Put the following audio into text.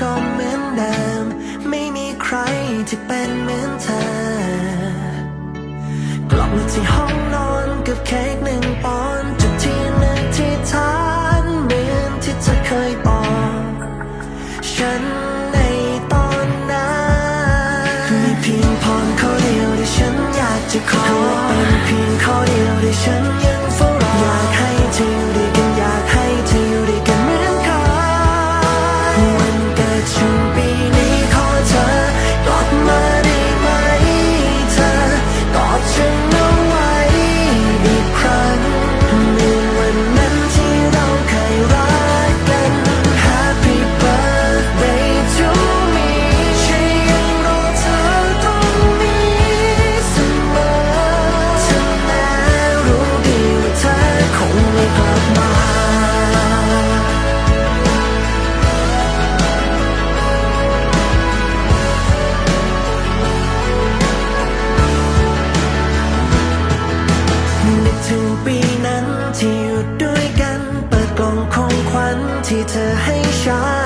ก็เหมือนเดิม ไม่มีใครที่เป็นเหมือนเธอกลับมาที่ห้องนอนกับเค้กหนึ่งปอนจุดที่หนึ่งที่ฐานเหมือนที่เธอเคยบอกฉันในตอนนั้นมีเพียงพรเขาเดียวที่ฉันอยากจะขอเป็นเพียงเขาเดียวที่ฉันอยาก ปีนั้นที่อยู่ด้วยกัน เปิดกล่องของขวัญที่เธอให้ฉัน